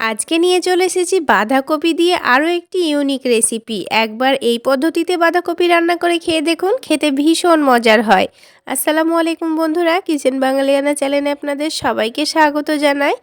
আজকে নিয়ে চলে এসেছি বাঁধাকপি দিয়ে আরও একটি ইউনিক রেসিপি একবার এই পদ্ধতিতে বাঁধাকপি রান্না করে খেয়ে দেখুন, খেতে ভীষণ মজার হয়। আসসালামু আলাইকুম বন্ধুরা, কিচেন বাঙালিয়ানা চ্যানেলে আপনাদের সবাইকে স্বাগত জানাই।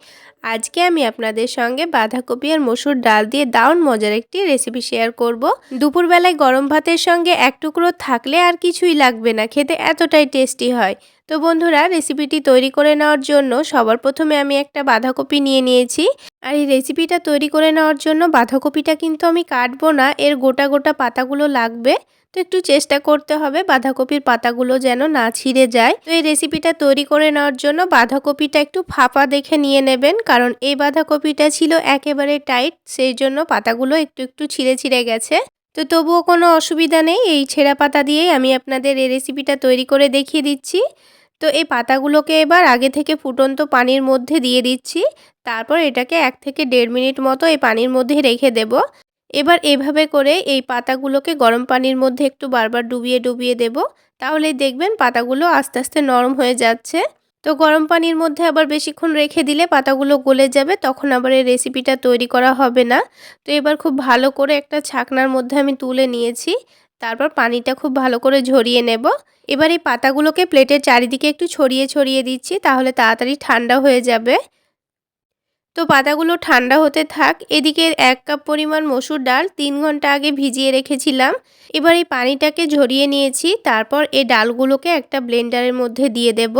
আজকে আমি আপনাদের সঙ্গে বাঁধাকপি আর মসুর ডাল দিয়ে দারুণ মজার একটি রেসিপি শেয়ার করব। দুপুরবেলায় গরম ভাতের সঙ্গে এক টুকরো থাকলে আর কিছুই লাগবে না, খেতে এতটাই টেস্টি হয়। তো বন্ধুরা রেসিপিটি তৈরি করে নেওয়ার জন্য সবার প্রথমে আমি একটা বাঁধাকপি নিয়ে নিয়েছি। আর এই রেসিপিটা তৈরি করে নেওয়ার জন্য বাঁধাকপিটা কিন্তু আমি কাটবো না, এর গোটা গোটা পাতাগুলো লাগবে। তো একটু চেষ্টা করতে হবে বাঁধাকপির পাতাগুলো যেন না ছিঁড়ে যায়। তো এই রেসিপিটা তৈরি করে নেওয়ার জন্য বাঁধাকপিটা একটু ফাঁপা দেখে নিয়ে নেবেন, কারণ এই বাঁধাকপিটা ছিল একেবারে টাইট, সেই জন্য পাতাগুলো একটু একটু ছিঁড়ে ছিঁড়ে গেছে। তো তবুও কোনো অসুবিধা নেই, এই ছেঁড়া পাতা দিয়েই আমি আপনাদের এই রেসিপিটা তৈরি করে দেখিয়ে দিচ্ছি। তো এই পাতাগুলোকে এবার আগে থেকে ফুটন্ত পানির মধ্যে দিয়ে দিচ্ছি। তারপর এটাকে এক থেকে দেড় মিনিট মতো এই পানির মধ্যে রেখে দেব। এবার এভাবে করে এই পাতাগুলোকে গরম পানির মধ্যে একটু বারবার ডুবিয়ে ডুবিয়ে দেব। তাহলেই দেখবেন পাতাগুলো আস্তে আস্তে নরম হয়ে যাচ্ছে। তো গরম পানির মধ্যে আবার বেশিক্ষণ রেখে দিলে পাতাগুলো গলে যাবে, তখন আবার এই রেসিপিটা তৈরি করা হবে না। তো এবার খুব ভালো করে একটা ছাকনার মধ্যে আমি তুলে নিয়েছি। তারপর পানিটা খুব ভালো করে ঝরিয়ে নেব। এবার এই পাতাগুলোকে প্লেটের চারিদিকে একটু ছড়িয়ে ছড়িয়ে দিচ্ছি, তাহলে তাড়াতাড়ি ঠান্ডা হয়ে যাবে। তো পাতাগুলো ঠান্ডা হতে থাক, এদিকে এক কাপ পরিমাণ মসুর ডাল তিন ঘণ্টা আগে ভিজিয়ে রেখেছিলাম। এবার এই পানিটাকে ঝরিয়ে নিয়েছি, তারপর এই ডালগুলোকে একটা ব্লেন্ডারের মধ্যে দিয়ে দেব।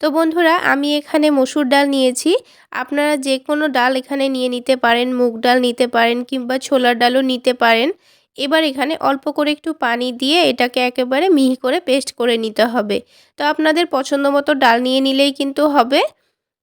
তো বন্ধুরা, আমি এখানে মসুর ডাল নিয়েছি, আপনারা যে কোনো ডাল এখানে নিয়ে নিতে পারেন, মুগ ডাল নিতে পারেন কিংবা ছোলার ডালও নিতে পারেন। এবার এখানে অল্প করে একটু পানি দিয়ে এটাকে একেবারে মিহি করে পেস্ট করে নিতে হবে। তো আপনাদের পছন্দ মতো ডাল নিয়ে নিলেই কিন্তু হবে।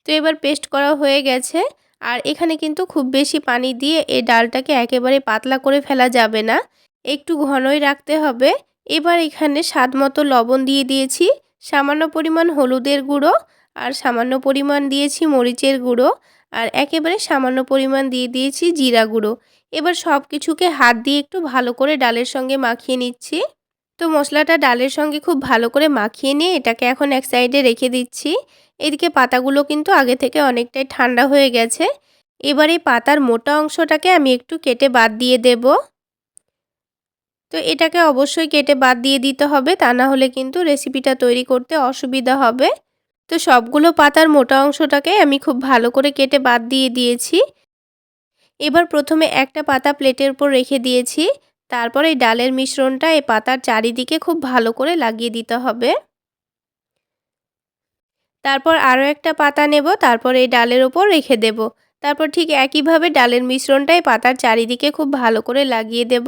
তো এবার পেস্ট করা হয়ে গেছে। আর এখানে কিন্তু খুব বেশি পানি দিয়ে এই ডালটাকে একেবারে পাতলা করে ফেলা যাবে না। একটু ঘনই রাখতে হবে। এবার এখানে স্বাদ মতো লবণ দিয়ে দিয়েছি। সামান্য পরিমাণ হলুদের গুঁড়ো আর সামান্য পরিমাণ দিয়েছি মরিচের গুঁড়ো। আর একেবারে সামান্য পরিমাণ দিয়ে দিয়েছি জিরা গুঁড়ো। এবার সব কিছুকে হাত দিয়ে একটু ভালো করে ডালের সঙ্গে মাখিয়ে নিচ্ছি। তো মশলাটা ডালের সঙ্গে খুব ভালো করে মাখিয়ে নিয়ে এটাকে এখন এক সাইডে রেখে দিচ্ছি। এদিকে পাতাগুলো কিন্তু আগে থেকে অনেকটাই ঠান্ডা হয়ে গেছে। এবার এই পাতার মোটা অংশটাকে আমি একটু কেটে বাদ দিয়ে দেব। তো এটাকে অবশ্যই কেটে বাদ দিয়ে দিতে হবে, তা না হলে কিন্তু রেসিপিটা তৈরি করতে অসুবিধা হবে। তো সবগুলো পাতার মোটা অংশটাকে আমি খুব ভালো করে কেটে বাদ দিয়ে দিয়েছি। এবার প্রথমে একটা পাতা প্লেটের উপর রেখে দিয়েছি। তারপর এই ডালের মিশ্রণটা এই পাতার চারিদিকে খুব ভালো করে লাগিয়ে দিতে হবে। তারপর আরও একটা পাতা নেব, তারপর এই ডালের ওপর রেখে দেব। তারপর ঠিক একইভাবে ডালের মিশ্রণটাই পাতার চারিদিকে খুব ভালো করে লাগিয়ে দেব।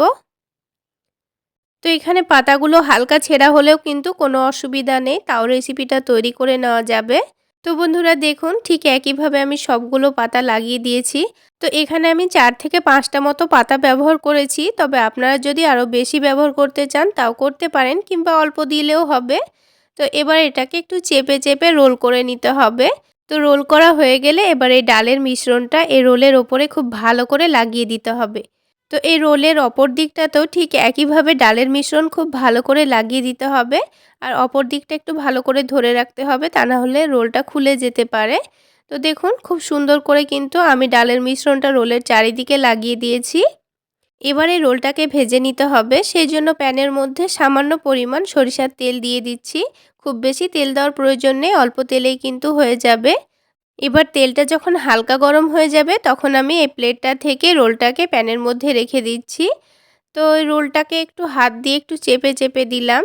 তো এখানে পাতাগুলো হালকা ছেঁড়া হলেও কিন্তু কোনো অসুবিধা নেই, তাও রেসিপিটা তৈরি করে নেওয়া যাবে। তো বন্ধুরা দেখুন, ঠিক একইভাবে আমি সবগুলো পাতা লাগিয়ে দিয়েছি। তো এখানে আমি চার থেকে পাঁচটা মতো পাতা ব্যবহার করেছি। তবে আপনারা যদি আরও বেশি ব্যবহার করতে চান, তাও করতে পারেন কিংবা অল্প দিলেও হবে। তো এবার এটাকে একটু চেপে চেপে রোল করে নিতে হবে। তো রোল করা হয়ে গেলে এবার এই ডালের মিশ্রণটা এই রোলের ওপরে খুব ভালো করে লাগিয়ে দিতে হবে। তো এই রোলের অপর দিকটাতেও ঠিক একইভাবে ডালের মিশ্রণ খুব ভালো করে লাগিয়ে দিতে হবে আর অপর দিকটা একটু ভালো করে ধরে রাখতে হবে, তা না হলে রোলটা খুলে যেতে পারে। তো দেখুন খুব সুন্দর করে কিন্তু আমি ডালের মিশ্রণটা রোলের চারিদিকে লাগিয়ে দিয়েছি। এবারে রোলটাকে ভেজে নিতে হবে, সেই জন্য প্যানের মধ্যে সামান্য পরিমাণ সরিষার তেল দিয়ে দিচ্ছি। খুব বেশি তেল দেওয়ার প্রয়োজন নেই, অল্প তেলেই কিন্তু হয়ে যাবে। এবার তেলটা যখন হালকা গরম হয়ে যাবে, তখন আমি এই প্লেটটা থেকে রোলটাকে প্যানের মধ্যে রেখে দিচ্ছি। তো ওই রোলটাকে একটু হাত দিয়ে একটু চেপে চেপে দিলাম।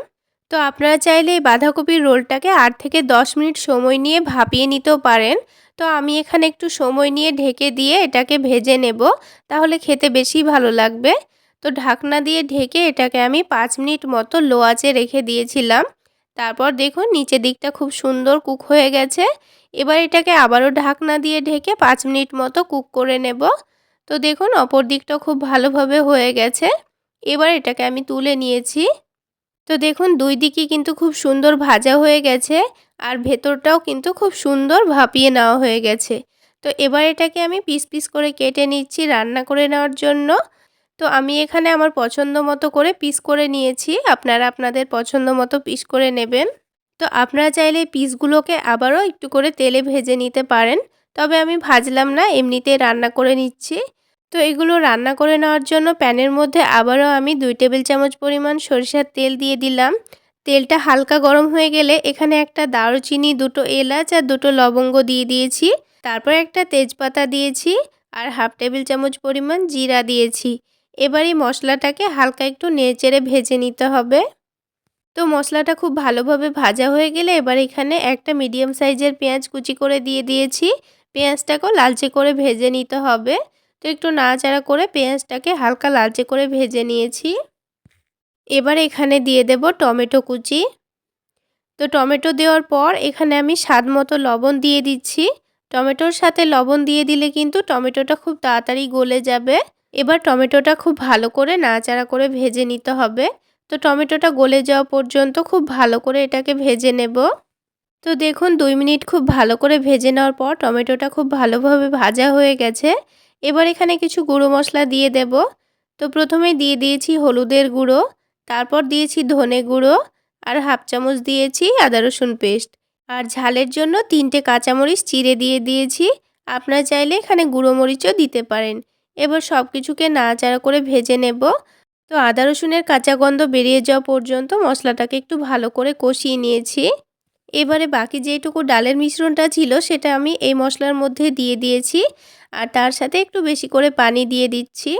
তো আপনারা চাইলে এই বাঁধাকপির রোলটাকে আট থেকে দশ মিনিট সময় নিয়ে ভাপিয়ে নিতেও পারেন। তো আমি এখানে একটু সময় নিয়ে ঢেকে দিয়ে এটাকে ভেজে নেব, তাহলে খেতে বেশি ভালো লাগবে। তো ঢাকনা দিয়ে ঢেকে এটাকে আমি পাঁচ মিনিট মতো লো আঁচে রেখে দিয়েছিলাম। তারপর দেখুন, নিচের দিকটা খুব সুন্দর কুক হয়ে গেছে। এবার এটাকে আবারও ঢাকনা দিয়ে ঢেকে পাঁচ মিনিট মতো কুক করে নেব। তো দেখুন, অপর দিকটা খুব ভালোভাবে হয়ে গেছে। এবার এটাকে আমি তুলে নিয়েছি। তো দেখুন, দুই দিকই কিন্তু খুব সুন্দর ভাজা হয়ে গেছে আর ভেতরটাও কিন্তু খুব সুন্দর ভাপিয়ে নেওয়া হয়ে গেছে। তো এবার এটাকে আমি পিস পিস করে কেটে নিচ্ছি রান্না করে নেওয়ার জন্য। তো আমি এখানে আমার পছন্দ মতো করে পিস করে নিয়েছি। আপনারা আপনাদের পছন্দ মতো পিস করে নেবেন। তো আপনারা চাইলে পিসগুলোকে আবারও একটু করে তেলে ভেজে নিতে পারেন। তবে আমি ভাজলাম না, এমনিতেই রান্না করে নিচ্ছি। তো এগুলো রান্না করে নেওয়ার জন্য প্যানের মধ্যে আবারও আমি দুই টেবিল চামচ পরিমাণ সরিষার তেল দিয়ে দিলাম। তেলটা হালকা গরম হয়ে গেলে এখানে একটা দারুচিনি, দুটো এলাচ আর দুটো লবঙ্গ দিয়ে দিয়েছি। তারপর একটা তেজপাতা দিয়েছি আর হাফ টেবিল চামচ পরিমাণ জিরা দিয়েছি। এবার এই মশলাটাকে হালকা একটু নেড়েচেড়ে ভেজে নিতে হবে। তো মশলাটা খুব ভালোভাবে ভাজা হয়ে গেলে এবার এখানে একটা মিডিয়াম সাইজের পেঁয়াজ কুচি করে দিয়ে দিয়েছি। পেঁয়াজটাকেও লালচে করে ভেজে নিতে হবে। তো একটু নাড়াচাড়া করে পেঁয়াজটাকে হালকা লালচে করে ভেজে নিয়েছি। এবার এখানে দিয়ে দেব টমেটো কুচি। তো টমেটো দেওয়ার পর এখানে আমি স্বাদ মতো লবণ দিয়ে দিচ্ছি। টমেটোর সাথে লবণ দিয়ে দিলে কিন্তু টমেটোটা খুব তাড়াতাড়ি গলে যাবে। এবার টমেটোটা খুব ভালো করে নাড়াচাড়া করে ভেজে নিতে হবে। তো টমেটোটা গলে যাওয়া পর্যন্ত খুব ভালো করে এটাকে ভেজে নেব। তো দেখুন দুই মিনিট খুব ভালো করে ভেজে নেওয়ার পর টমেটোটা খুব ভালোভাবে ভাজা হয়ে গেছে। এবার এখানে কিছু গুঁড়ো মশলা দিয়ে দেব। তো প্রথমে দিয়ে দিয়েছি হলুদের গুঁড়ো, তারপর দিয়েছি ধনে গুঁড়ো আর হাফ চামচ দিয়েছি আদা রসুন পেস্ট। আর ঝালের জন্য তিনটে কাঁচামরিচ চিড়ে দিয়ে দিয়েছি। আপনারা চাইলে এখানে গুঁড়ো মরিচও দিতে পারেন। এবার সব কিছুকে নাড়াচাড়া করে ভেজে নেব। তো আদা রসুনের কাঁচা গন্ধ বেরিয়ে যাওয়া পর্যন্ত মশলাটাকে একটু ভালো করে কষিয়ে নিয়েছি। এবারে বাকি যেটুকু ডালের মিশ্রণটা ছিল সেটা আমি এই মশলার মধ্যে দিয়ে দিয়েছি আর তার সাথে একটু বেশি করে পানি দিয়ে দিচ্ছি।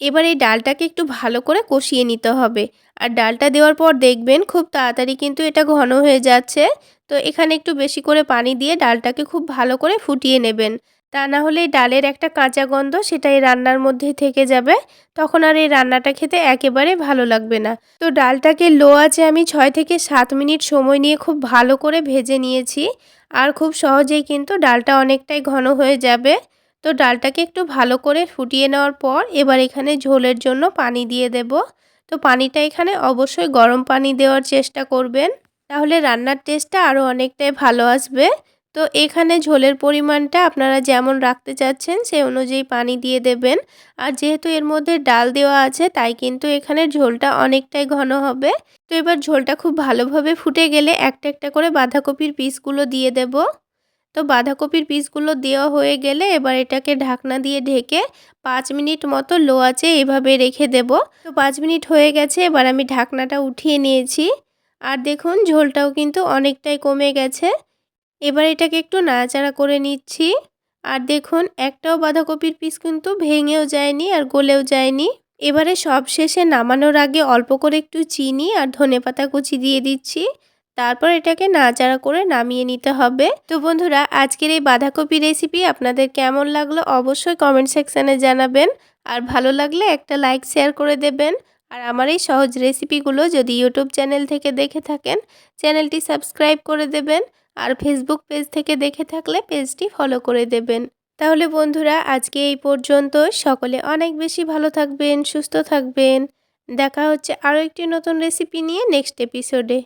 এবার এই ডালটাকে একটু ভালো করে কষিয়ে নিতে হবে। আর ডালটা দেওয়ার পর দেখবেন খুব তাড়াতাড়ি কিন্তু এটা ঘন হয়ে যাচ্ছে। তো এখানে একটু বেশি করে পানি দিয়ে ডালটাকে খুব ভালো করে ফুটিয়ে নেবেন। তা না হলে ডালের একটা কাঁচা গন্ধ সেটা এই রান্নার মধ্যে থেকে যাবে। তখন আর এই রান্নাটা খেতে একেবারে ভালো লাগবে না। তো ডালটাকে লো আছে আমি ছয় থেকে সাত মিনিট সময় নিয়ে খুব ভালো করে ভেজে নিয়েছি। আর খুব সহজেই কিন্তু ডালটা অনেকটাই ঘন হয়ে যাবে। তো ডালটাকে একটু ভালো করে ফুটিয়ে নেওয়ার পর এবার এখানে ঝোলের জন্য পানি দিয়ে দেব। তো পানিটা এখানে অবশ্যই গরম পানি দেওয়ার চেষ্টা করবেন। তাহলে রান্নার টেস্টটা আরও অনেকটাই ভালো আসবে। তো এখানে ঝোলের পরিমাণটা আপনারা যেমন রাখতে চাচ্ছেন, সেই অনুযায়ী পানি দিয়ে দেবেন। আর যেহেতু এর মধ্যে ডাল দেওয়া আছে, তাই কিন্তু এখানে ঝোলটা অনেকটাই ঘন হবে। তো এবার ঝোলটা খুব ভালোভাবে ফুটে গেলে একটা একটা করে বাঁধাকপির পিসগুলো দিয়ে দেব। তো বাঁধাকপির পিসগুলো দেওয়া হয়ে গেলে এবার এটাকে ঢাকনা দিয়ে ঢেকে পাঁচ মিনিট মতো লো আছে এভাবে রেখে দেব। তো পাঁচ মিনিট হয়ে গেছে, এবার আমি ঢাকনাটা উঠিয়ে নিয়েছি। আর দেখুন, ঝোলটাও কিন্তু অনেকটাই কমে গেছে। এবার এটাকে একটু নাড়াচাড়া করে নিচ্ছি। আর দেখুন, একটাও বাঁধাকপির পিস কিন্তু ভেঙেও যায়নি আর গলেও যায়নি। এবারে সব শেষে নামানোর আগে অল্প করে একটু চিনি আর ধনে পাতা কুচি দিয়ে দিচ্ছি। তারপর এটাকে নাড়াচাড়া করে নামিয়ে নিতে হবে। তো বন্ধুরা, আজকের এই বাঁধাকপি রেসিপি আপনাদের কেমন লাগল অবশ্যই কমেন্ট সেকশানে জানাবেন। আর ভালো লাগলে একটা লাইক শেয়ার করে দেবেন। আর আমার এই সহজ রেসিপিগুলো যদি ইউটিউব চ্যানেল থেকে দেখে থাকেন চ্যানেলটি সাবস্ক্রাইব করে দেবেন আর ফেসবুক পেজ থেকে দেখে থাকলে পেজটি ফলো করে দেবেন। তাহলে বন্ধুরা, আজকে এই পর্যন্ত। সকলে অনেক বেশি ভালো থাকবেন, সুস্থ থাকবেন। দেখা হচ্ছে আরও একটি নতুন রেসিপি নিয়ে নেক্সট এপিসোডে